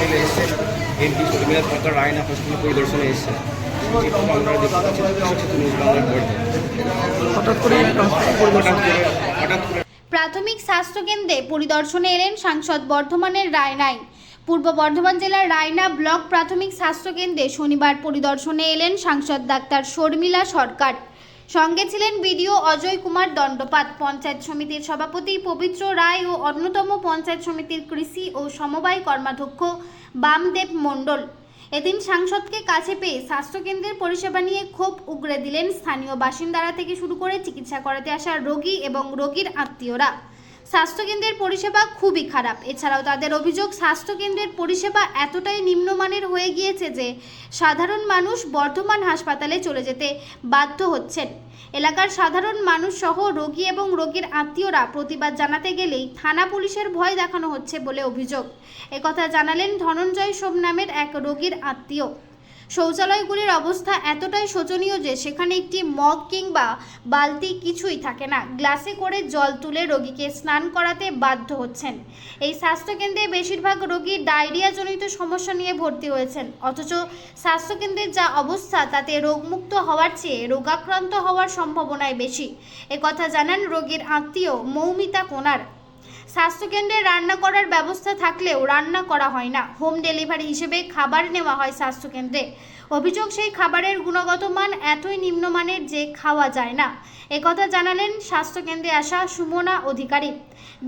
হসপিটালে এসছে MP Sharmila Sarkar Raina hospital পরিদর্শনে প্রাথমিক স্বাস্থ্যকেন্দ্রে পরিদর্শনে এলেন সাংসদ বর্ধমানের রায়নাই পূর্ব বর্ধমান জেলার রায়না ব্লক প্রাথমিক স্বাস্থ্যকেন্দ্রে শনিবার পরিদর্শনে এলেন সাংসদ ডাক্তার শর্মিলা সরকার। সঙ্গে ছিলেন বিডিও অজয় কুমার দণ্ডপাত। পঞ্চায়েত সমিতির সভাপতি পবিত্র রায় ও অন্যতম পঞ্চায়েত সমিতির কৃষি ও সমবায় কর্মাধ্যক্ষ বামদেব মণ্ডল। এদিন সাংসদকে কাছে পেয়ে স্বাস্থ্যকেন্দ্রের পরিষেবা নিয়ে ক্ষোভ উগড়ে দিলেন স্থানীয় বাসিন্দারা থেকে শুরু করে চিকিৎসা করাতে আসা রোগী এবং রোগীর আত্মীয়রা। স্বাস্থ্যকেন্দ্রের পরিষেবা খুবই খারাপ। এছাড়াও তাদের অভিযোগ, স্বাস্থ্যকেন্দ্রের পরিষেবা এতটাই নিম্নমানের হয়ে গিয়েছে যে, সাধারণ মানুষ বর্ধমান হাসপাতালে চলে যেতে বাধ্য হচ্ছেন। এলাকার সাধারণ মানুষ সহ রোগী এবং রোগীর আত্মীয়রা প্রতিবাদ জানাতে গেলেই থানা পুলিশের ভয় দেখানো হচ্ছে বলে অভিযোগ। একথা জানালেন ধনঞ্জয় সোম নামের এক রোগীর আত্মীয়। শৌচালয়গুলির অবস্থা এতটাই শোচনীয় যে সেখানে একটি মগ কিংবা বালতি কিছুই থাকে না। গ্লাসে করে জল তুলে রোগীকে স্নান করাতে বাধ্য হচ্ছেন। এই স্বাস্থ্যকেন্দ্রে বেশিরভাগ রোগী ডায়রিয়াজনিত সমস্যা নিয়ে ভর্তি হয়েছেন। অথচ স্বাস্থ্যকেন্দ্রের যা অবস্থা, তাতে রোগমুক্ত হওয়ার চেয়ে রোগাক্রান্ত হওয়ার সম্ভাবনাই বেশি। একথা জানান রোগীর আত্মীয় মৌমিতা কোনার। স্বাস্থ্যকেন্দ্রে রান্না করার ব্যবস্থা থাকলেও রান্না করা হয় না। হোম ডেলিভারি হিসেবে খাবার নেওয়া হয় স্বাস্থ্যকেন্দ্রে। অভিযোগ, সেই খাবারের গুণগত মান এতই নিম্নমানের যে খাওয়া যায় না। একথা জানালেন স্বাস্থ্যকেন্দ্রে আসা সুমনা অধিকারী।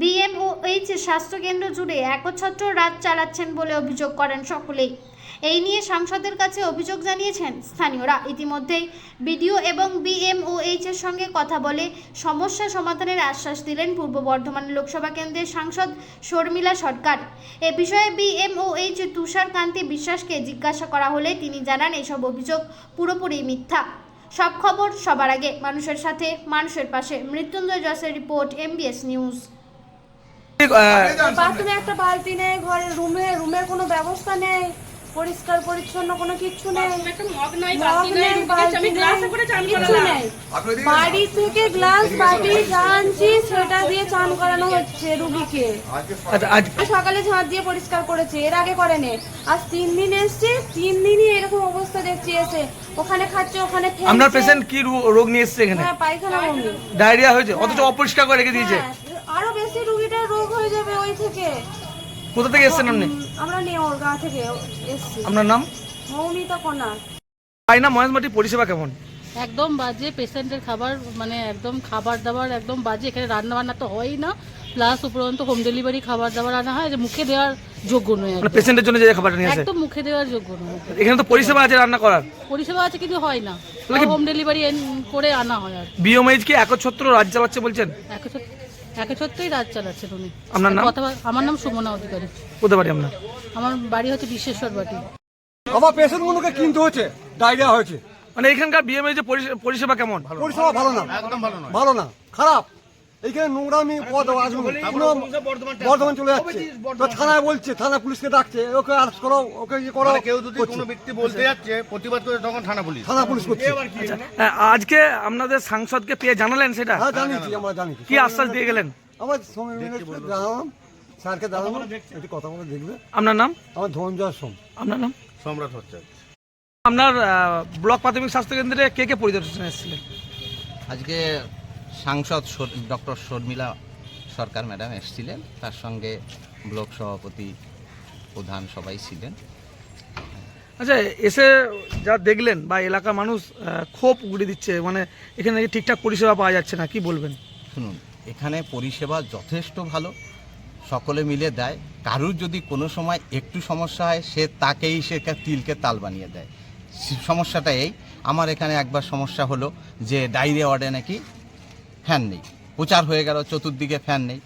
বিএমওএইচ স্বাস্থ্যকেন্দ্র জুড়ে একচ্ছত্র রাত চালাচ্ছেন বলে অভিযোগ করেন সকলেই। এই নিয়ে সাংসদের কাছে অভিযোগ জানিয়েছেন স্থানীয়রা। ইতিমধ্যেই বিডিও এবং বিএমওএইচ এর সঙ্গে কথা বলে সমস্যা সমাধানের আশ্বাস দিলেন পূর্ব বর্ধমান লোকসভা কেন্দ্রের সাংসদ শর্মিলা সরকার। এ বিষয়ে বিএমওএইচ তুষার কান্তি বিশ্বাসকে জিজ্ঞাসা করা হলে তিনি জানান এসব অভিযোগ পুরোপুরি মিথ্যা। সব খবর সবার আগে। মানুষের সাথে মানুষের পাশে। মৃত্যুঞ্জয় জসের রিপোর্ট এমবিএস নিউজ। বাথরুমে একটা বালতি নেই ঘরে রুমে রুমের কোনো ব্যবস্থা নেই। পরিষ্কার পরিচ্ছন্ন কোনো কিচ্ছু নেই। বাড়ি থেকে গ্লাস বাটি যা আনছি সেটা দিয়ে চান করানো হচ্ছে রুগীকে। আচ্ছা সকালে ঝাঁট দিয়ে পরিষ্কার করেছে এর আগে করেনি। আজ তিন দিন এসছে তিন দিনই এরকম অবস্থা দেখছি এসে। ওখানে খাচ্ছে ওখানে। আপনার পেশেন্ট কি রোগ নিয়ে এসেছে এখানে? হ্যাঁ পায়খানা ডায়রিয়া হয়েছে অথচ অপরিষ্কার করে রেখে দিয়েছে। কোথা থেকে এসেছেন আপনি? আমরা নেওর গা থেকে এসছি। আপনার নাম? মৌমিতা আয়না মহেশমাটি পরিষেবা কেমন? একদম বাজে পেশেন্টের খাবার মানে একদম খাবার দাবার একদম বাজে এখানে রান্না বান্না তো হয়ই না। প্লাস উপরন্ত হোম ডেলিভারি খাবার দাবার আনা হয় যে মুখে দেওয়ার যোগ্য নয় মানে পেশেন্টের জন্য যে খাবারটা নিয়ে আসে? একদম মুখে দেওয়ার যোগ্য নয়। এখানে তো পরিষেবা আছে রান্না করার? পরিষেবা আছে কিন্তু হয় না। হোম ডেলিভারি করে আনা হয় আর বিএমএইচ কি একচ্ছত্র রাজ্য চালাচ্ছে বলছেন? একে সত্যই রাজ চালাচ্ছেন উনি। আপনার নাম? কথা আমার নাম সুমনা অধিকারী। কোথায় পারি আপনার? আমার বাড়ি হচ্ছে বিশ্বেশ্বর বাটি। আমার পেশেন্টগুলোকে কিনতে হচ্ছে ডায়রিয়া হয়েছে। মানে এখানকার বিএমএ যে পরিষে- পরিষেবা কেমন? পরিষেবা ভালো না। একদম ভালো না ভালো না খারাপ। এইখানে নোংরামি পদ আসবে বর্ধমান চলে যাচ্ছে। তো থানায় বলছে থানা পুলিশকে ডাকছে ওকে আরেস্ট করো ওকে ইয়ে করো। কেউ যদি কোনো ব্যক্তি বলতে যাচ্ছে প্রতিবাদ করে তখন থানা পুলিশ। থানা পুলিশ করছে। হ্যাঁ, আজকে আপনাদের সাংসদকে পেয়ে জানালেন সেটা? হ্যাঁ জানিয়েছি আমরা জানিয়েছি। কি আশ্বাস দিয়ে গেলেন? আমার সময় মিলে জানালাম স্যারকে জানালাম একটু কথা বলে দেখবে। আপনার নাম? আমার ধনঞ্জয় সোম। আপনার নাম? সম্রাট হচ্ছে আপনার ব্লক প্রাথমিক স্বাস্থ্য কেন্দ্রে কে কে পরিদর্শনে এসেছিলেন? আজকে সাংসদ ডক্টর শর্মিলা সরকার ম্যাডাম এসেছিলেন। তার সঙ্গে ব্লক সভাপতি প্রধান সবাই ছিলেন। আচ্ছা এসে যা দেখলেন বা এলাকার মানুষ ক্ষোভ উগড়ে দিচ্ছে মানে এখানে ঠিকঠাক পরিষেবা পাওয়া যাচ্ছে না কি বলবেন? শুনুন এখানে পরিষেবা যথেষ্ট ভালো সকলে মিলে দেয়। কারুর যদি কোনো সময় একটু সমস্যা হয় সে তাকেই সে তিলকে তাল বানিয়ে দেয়। সমস্যাটা এই আমার এখানে একবার সমস্যা হলো যে ডায়রিয়া ওয়ার্ডে নাকি ফ্যান নেই। প্রচার হয়ে গেল, চতুর্দিকে ফ্যান নেই।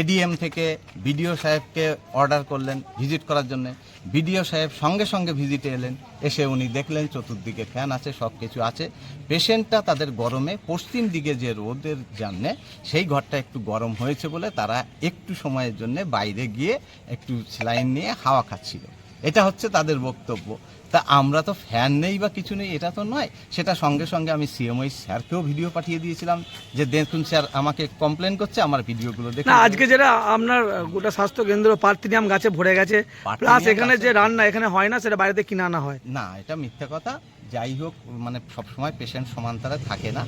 এডিএম থেকে বিডিও সাহেবকে অর্ডার করলেন ভিজিট করার জন্য। বিডিও সাহেব সঙ্গে সঙ্গে ভিজিটে এলেন। এসে উনি দেখলেন চতুর্দিকে ফ্যান আছে সব কিছু আছে। পেশেন্টটা তাদের গরমে পশ্চিম দিকে যে রোদের জন্যে সেই ঘরটা একটু গরম হয়েছে বলে তারা একটু সময়ের জন্য বাইরে গিয়ে একটু স্যালাইন নিয়ে হাওয়া খাচ্ছিল। এটা হচ্ছে তাদের বক্তব্য। তা আমরা তো ফ্যান নেই বা কিছু নেই এটা তো নয়। সেটা সঙ্গে সঙ্গে আমি সিএমওই স্যারকেও ভিডিও পাঠিয়ে দিয়েছিলাম যে দেখুন স্যার আমাকে কমপ্লেন করছে আমার ভিডিওগুলো দেখুন। আজকে যেটা আপনার গোটা স্বাস্থ্য কেন্দ্র পার্থিনিয়াম গাছে ভরে গেছে। প্লাস এখানে যে রান্না এখানে হয় না সেটা বাইরেতে কিনে আনা হয়। না এটা মিথ্যা কথা। যাই হোক মানে সবসময় পেশেন্ট সমান্তরে থাকে না।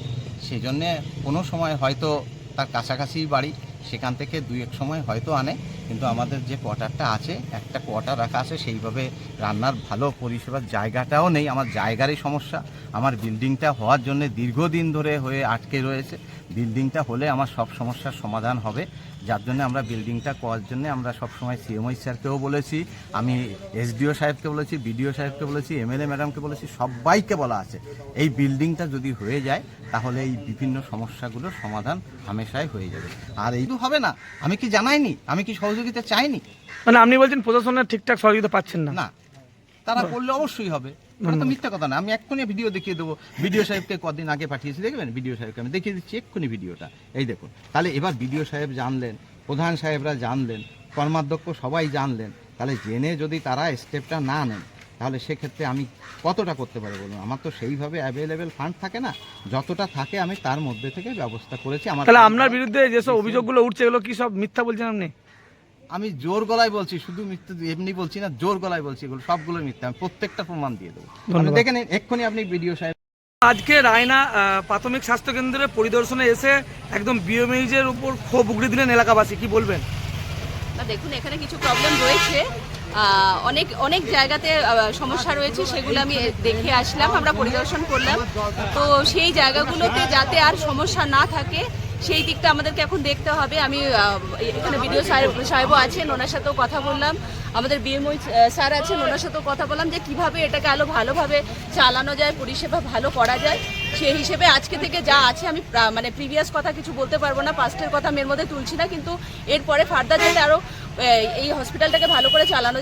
সেই জন্যে কোনো সময় হয়তো তার কাছাকাছি বাড়ি সেখান থেকে দুই এক সময় হয়তো আনে। কিন্তু আমাদের যে কোয়ার্টারটা আছে, একটা কোয়ার্টার রাখা আছে, সেইভাবে রান্নার ভালো পরিষেবার জায়গাটাও নেই। আমার জায়গারই সমস্যা। আমার বিল্ডিংটা হওয়ার জন্য দীর্ঘদিন ধরে হয়ে আটকে রয়েছে। বিল্ডিংটা হলে আমার সব সমস্যার সমাধান হবে। যার জন্য আমরা বিল্ডিংটা করার জন্য আমরা সবসময় সিএমআই স্যারকেও বলেছি, আমি এসডিও সাহেবকে বলেছি বিডিও সাহেবকে বলেছি এমএলএ ম্যাডামকে বলেছি, সবাইকে বলা আছে। এই বিল্ডিংটা যদি হয়ে যায়, তাহলে এই বিভিন্ন সমস্যাগুলোর সমাধান হামেশাই হয়ে যাবে। আর এই হবে না। আমি কি জানাইনি? আমি কি সহযোগিতা চাইনি মানে আপনি বলছেন প্রশাসনের ঠিকঠাক সহযোগিতা পাচ্ছেন না। না। তারা করলে অবশ্যই হবে। ওটা তো মিথ্যা কথা না। আমি এক্ষুনি ভিডিও দেখিয়ে দেবো। ভিডিও সাহেবকে কদিন আগে পাঠিয়েছি দেখবেন? ভিডিও সাহেবকে আমি দেখিয়ে দিচ্ছি এক্ষুনি ভিডিওটা। এই দেখুন তাহলে এবার ভিডিও সাহেব জানলেন প্রধান সাহেবরা জানলেন কর্মাধ্যক্ষ সবাই জানলেন তাহলে জেনে যদি তারা স্টেপটা না নেন তাহলে সেক্ষেত্রে আমি কতটা করতে পারি বলুন? আমার তো সেইভাবে অ্যাভেলেবেল ফান্ড থাকে না। যতটা থাকে আমি তার মধ্যে থেকে ব্যবস্থা করেছি। আমার তাহলে আপনার বিরুদ্ধে যেসব অভিযোগগুলো উঠছে এগুলো কি সব মিথ্যা বলছেন আপনি? আমি জোর গলায় বলছি শুধু মিথ্যে এমনি বলছি না জোর গলায় বলছি এগুলো সবগুলো মিথ্যা। আমি প্রত্যেকটা প্রমাণ দিয়ে দেবো। আপনি ধন্যবাদ। দেখে নিন এক্ষুনি আপনি ভিডিও সাহেব আজকে রায়না আহ, প্রাথমিক স্বাস্থ্য কেন্দ্রে পরিদর্শনে এসে একদম বিওমেইজের উপর ক্ষোভ উগড়ে দিলেন এলাকাবাসী কি বলবেন? না দেখুন এখানে কিছু প্রবলেম রয়েছে। আহ, অনেক অনেক জায়গাতে সমস্যা রয়েছে সেগুলো আমি দেখে আসলাম আমরা পরিদর্শন করলাম। তো সেই জায়গাগুলোতে যাতে আর সমস্যা না থাকে সেই দিকটা আমাদেরকে এখন দেখতে হবে। আমি এখানে বিডিও সাহেব, সাহেবও আছেন, ওনার সাথেও কথা বললাম। আমাদের বিএমওই স্যার আছেন, ওনার সাথেও কথা বললাম যে কীভাবে এটাকে আরও ভালোভাবে চালানো যায়, পরিষেবা ভালো করা যায়। সেই হিসেবে আজকে থেকে যা আছে আমি মানে প্রিভিয়াস কথা কিছু বলতে পারব না পাস্টের কথা আমি এর মধ্যে তুলছি না, কিন্তু এরপরে ফার্দার যাতে আরও এই হসপিটালটাকে ভালো করে চালানো